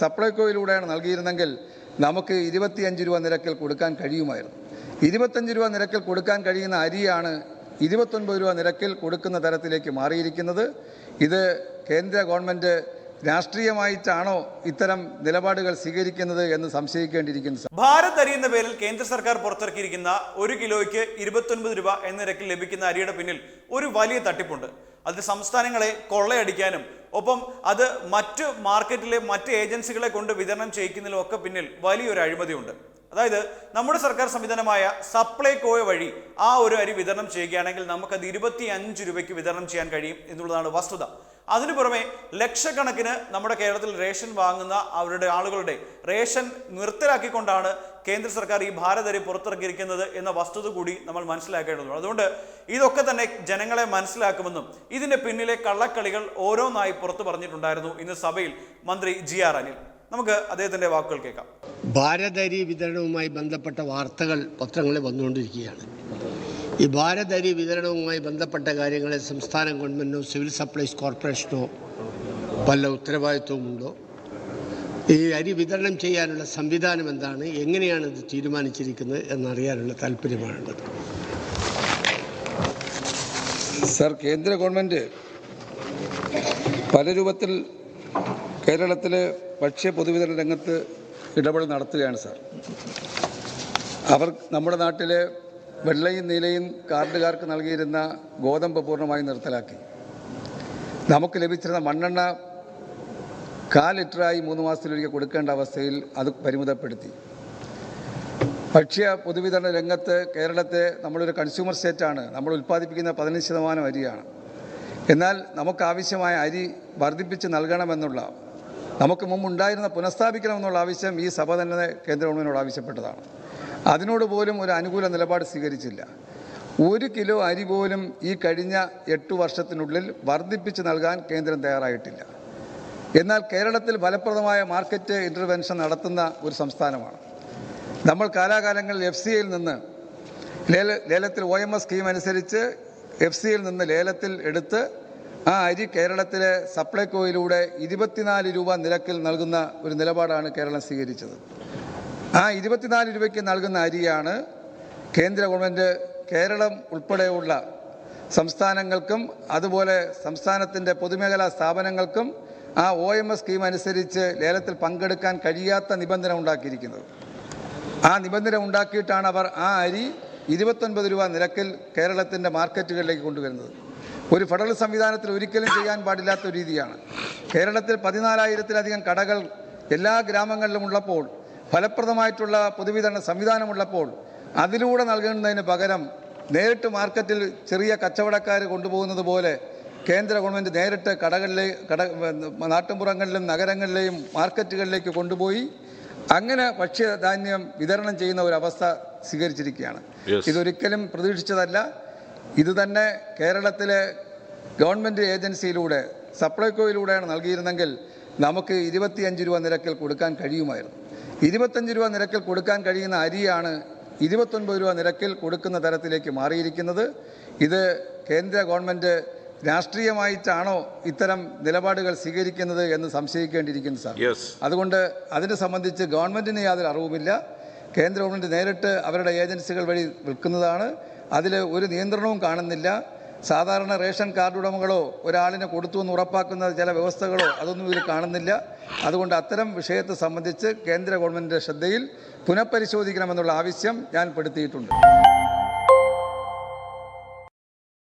സപ്ലൈകോയിലൂടെയാണ് നൽകിയിരുന്നെങ്കിൽ നമുക്ക് ഇരുപത്തിയഞ്ച് രൂപ നിരക്കിൽ കൊടുക്കാൻ കഴിയുമായിരുന്നു. ഇരുപത്തഞ്ച് രൂപ നിരക്കിൽ കൊടുക്കാൻ കഴിയുന്ന അരിയാണ് ഇരുപത്തൊൻപത് രൂപ നിരക്കിൽ കൊടുക്കുന്ന തരത്തിലേക്ക് മാറിയിരിക്കുന്നത്. ഇത് കേന്ദ്ര ഗവൺമെന്റ് രാഷ്ട്രീയമായിട്ടാണോ ഇത്തരം നിലപാടുകൾ സ്വീകരിക്കുന്നത് എന്ന് സംശയിക്കേണ്ടിയിരിക്കുന്നു. ഭാരത് അരി എന്ന പേരിൽ കേന്ദ്ര സർക്കാർ പുറത്തിറക്കിയിരിക്കുന്ന ഒരു കിലോയ്ക്ക് ഇരുപത്തൊൻപത് രൂപ എന്ന നിരക്കിൽ ലഭിക്കുന്ന അരിയുടെ പിന്നിൽ ഒരു വലിയ തട്ടിപ്പുണ്ട്. അത് സംസ്ഥാനങ്ങളെ കൊള്ളയടിക്കാനും ഒപ്പം അത് മറ്റ് മാർക്കറ്റിലെ മറ്റ് ഏജൻസികളെ കൊണ്ട് വിതരണം ചെയ്യിക്കുന്നതിലും ഒക്കെ പിന്നിൽ വലിയൊരു അഴിമതിയുണ്ട്. അതായത് നമ്മുടെ സർക്കാർ സംവിധാനമായ സപ്ലൈകോയ വഴി ആ ഒരു അരി വിതരണം ചെയ്യുകയാണെങ്കിൽ നമുക്കത് ഇരുപത്തി അഞ്ച് രൂപയ്ക്ക് വിതരണം ചെയ്യാൻ കഴിയും എന്നുള്ളതാണ് വസ്തുത. അതിനു പുറമെ ലക്ഷക്കണക്കിന് നമ്മുടെ കേരളത്തിൽ റേഷൻ വാങ്ങുന്ന അവരുടെ ആളുകളുടെ റേഷൻ നിർത്തലാക്കിക്കൊണ്ടാണ് കേന്ദ്ര സർക്കാർ ഈ ഭാരതരി പുറത്തിറക്കിയിരിക്കുന്നത് എന്ന വസ്തുത കൂടി നമ്മൾ മനസ്സിലാക്കേണ്ടതുണ്ട്. അതുകൊണ്ട് ഇതൊക്കെ തന്നെ ജനങ്ങളെ മനസ്സിലാക്കുമെന്നും ഇതിന്റെ പിന്നിലെ കള്ളക്കളികൾ ഓരോന്നായി പുറത്തു പറഞ്ഞിട്ടുണ്ടായിരുന്നു ഇന്ന് സഭയിൽ മന്ത്രി ജി ആർ അനിൽ. നമുക്ക് അദ്ദേഹത്തിന്റെ വാക്കുകൾ കേൾക്കാം. ഭാരതരി വിതരണവുമായി ബന്ധപ്പെട്ട വാർത്തകൾ പത്രങ്ങളിൽ വന്നുകൊണ്ടിരിക്കുകയാണ്. ഈ ഭാരതരി വിതരണവുമായി ബന്ധപ്പെട്ട കാര്യങ്ങളിൽ സംസ്ഥാന ഗവൺമെന്റോ സിവിൽ സപ്ലൈസ് കോർപ്പറേഷനോ വല്ല ഉത്തരവാദിത്വമുണ്ടോ ഈ അരി വിതരണം ചെയ്യാനുള്ള സംവിധാനം എന്താണ്? എങ്ങനെയാണ് ഇത് തീരുമാനിച്ചിരിക്കുന്നത് എന്നറിയാനുള്ള താല്പര്യമാണുള്ളത്. സർ കേന്ദ്ര ഗവൺമെന്റ് പല രൂപത്തിൽ കേരളത്തിലെ ഭക്ഷ്യ പൊതുവിതരണ രംഗത്ത് ഇടപെടൽ നടത്തുകയാണ് സാർ. അവർ നമ്മുടെ നാട്ടിലെ വെള്ളയും നീലയും കാർഡുകാർക്ക് നൽകിയിരുന്ന ഗോതമ്പ് പൂർണമായി നിർത്തലാക്കി. നമുക്ക് ലഭിച്ചിരുന്ന മണ്ണെണ്ണ കാൽ ലിറ്ററായി മൂന്ന് മാസത്തിലൊരിക്കൽ കൊടുക്കേണ്ട അവസ്ഥയിൽ അത് പരിമിതപ്പെടുത്തി. ഭക്ഷ്യ പൊതുവിതരണ രംഗത്ത് കേരളത്തെ നമ്മളൊരു കൺസ്യൂമർ സ്റ്റേറ്റാണ് നമ്മൾ ഉൽപ്പാദിപ്പിക്കുന്ന പതിനഞ്ച് ശതമാനം അരിയാണ്. എന്നാൽ നമുക്കാവശ്യമായ അരി വർദ്ധിപ്പിച്ച് നൽകണമെന്നുള്ള നമുക്ക് മുമ്പ് ഉണ്ടായിരുന്ന പുനഃസ്ഥാപിക്കണമെന്നുള്ള ആവശ്യം ഈ സഭ തന്നെ കേന്ദ്ര ഗവൺമെന്റിനോട് ആവശ്യപ്പെട്ടതാണ്. അതിനോട് പോലും ഒരു അനുകൂല നിലപാട് സ്വീകരിച്ചില്ല. ഒരു കിലോ അരി പോലും ഈ കഴിഞ്ഞ എട്ടു വർഷത്തിനുള്ളിൽ വർദ്ധിപ്പിച്ച് നൽകാൻ കേന്ദ്രം തയ്യാറായിട്ടില്ല. എന്നാൽ കേരളത്തിൽ ഫലപ്രദമായ മാർക്കറ്റ് ഇന്റർവെൻഷൻ നടത്തുന്ന ഒരു സംസ്ഥാനമാണ്. നമ്മൾ കാലാകാലങ്ങളിൽ എഫ് സി ഐയിൽ നിന്ന് ലേല ലേലത്തിൽ ഒ എം എസ് സ്കീം അനുസരിച്ച് എഫ് സിയിൽ നിന്ന് ലേലത്തിൽ എടുത്ത് ആ അരി കേരളത്തിലെ സപ്ലൈകോയിലൂടെ ഇരുപത്തിനാല് രൂപ നിരക്കിൽ നൽകുന്ന ഒരു നിലപാടാണ് കേരളം സ്വീകരിച്ചത്. ആ ഇരുപത്തിനാല് രൂപയ്ക്ക് നൽകുന്ന അരിയാണ് കേന്ദ്ര ഗവൺമെന്റ് കേരളം ഉൾപ്പെടെയുള്ള സംസ്ഥാനങ്ങൾക്കും അതുപോലെ സംസ്ഥാനത്തിന്റെ പൊതുമേഖലാ സ്ഥാപനങ്ങൾക്കും ആ ഒ എം എസ് സ്കീം അനുസരിച്ച് ലേലത്തിൽ പങ്കെടുക്കാൻ കഴിയാത്ത നിബന്ധന ഉണ്ടാക്കിയിരിക്കുന്നത്. ആ നിബന്ധന ഉണ്ടാക്കിയിട്ടാണ് അവർ ആ അരി ഇരുപത്തൊൻപത് രൂപ നിരക്കിൽ കേരളത്തിന്റെ മാർക്കറ്റുകളിലേക്ക് കൊണ്ടുവരുന്നത്. ഒരു ഫെഡറൽ സംവിധാനത്തിൽ ഒരിക്കലും ചെയ്യാൻ പാടില്ലാത്ത രീതിയാണ്. കേരളത്തിൽ പതിനാലായിരത്തിലധികം കടകൾ എല്ലാ ഗ്രാമങ്ങളിലും ഉള്ളപ്പോൾ ഫലപ്രദമായിട്ടുള്ള പൊതുവിതരണ സംവിധാനമുള്ളപ്പോൾ അതിലൂടെ നൽകുന്നതിന് പകരം നേരിട്ട് മാർക്കറ്റിൽ ചെറിയ കച്ചവടക്കാർ കൊണ്ടുപോകുന്നത് പോലെ കേന്ദ്ര ഗവൺമെന്റ് നേരിട്ട് കടകളിലെ കട നാട്ടുമ്പുറങ്ങളിലും നഗരങ്ങളിലെയും മാർക്കറ്റുകളിലേക്ക് കൊണ്ടുപോയി അങ്ങനെ ഭക്ഷ്യധാന്യം വിതരണം ചെയ്യുന്ന ഒരു അവസ്ഥ സ്വീകരിച്ചിരിക്കുകയാണ്. ഇതൊരിക്കലും പ്രതീക്ഷിച്ചതല്ല. ഇത് തന്നെ കേരളത്തിലെ ഗവൺമെന്റ് ഏജൻസിയിലൂടെ സപ്ലൈകോയിലൂടെയാണ് നൽകിയിരുന്നെങ്കിൽ നമുക്ക് ഇരുപത്തിയഞ്ച് രൂപ നിരക്കിൽ കൊടുക്കാൻ കഴിയുമായിരുന്നു. ഇരുപത്തഞ്ച് രൂപ നിരക്കിൽ കൊടുക്കാൻ കഴിയുന്ന അരിയാണ് ഇരുപത്തൊൻപത് രൂപ നിരക്കിൽ കൊടുക്കുന്ന തരത്തിലേക്ക് മാറിയിരിക്കുന്നത്. ഇത് കേന്ദ്ര ഗവൺമെന്റ് രാഷ്ട്രീയമായിട്ടാണോ ഇത്തരം നിലപാടുകൾ സ്വീകരിക്കുന്നത് എന്ന് സംശയിക്കേണ്ടിയിരിക്കുന്നു സാർ. അതുകൊണ്ട് അതിനെ സംബന്ധിച്ച് ഗവൺമെന്റിന് യാതൊരു അറിവുമില്ല. കേന്ദ്ര ഗവൺമെന്റ് നേരിട്ട് അവരുടെ ഏജൻസികൾ വഴി വിൽക്കുന്നതാണ്. അതിൽ ഒരു നിയന്ത്രണവും കാണുന്നില്ല. സാധാരണ റേഷൻ കാർഡ് ഉടമകളോ ഒരാളിനെ കൊടുത്തു എന്ന് ഉറപ്പാക്കുന്ന ചില വ്യവസ്ഥകളോ അതൊന്നും ഇതിൽ കാണുന്നില്ല. അതുകൊണ്ട് അത്തരം വിഷയത്തെ സംബന്ധിച്ച് കേന്ദ്ര ഗവൺമെന്റിന്റെ ശ്രദ്ധയിൽ പുനഃപരിശോധിക്കണമെന്നുള്ള ആവശ്യം ഞാൻ പെടുത്തിയിട്ടുണ്ട്.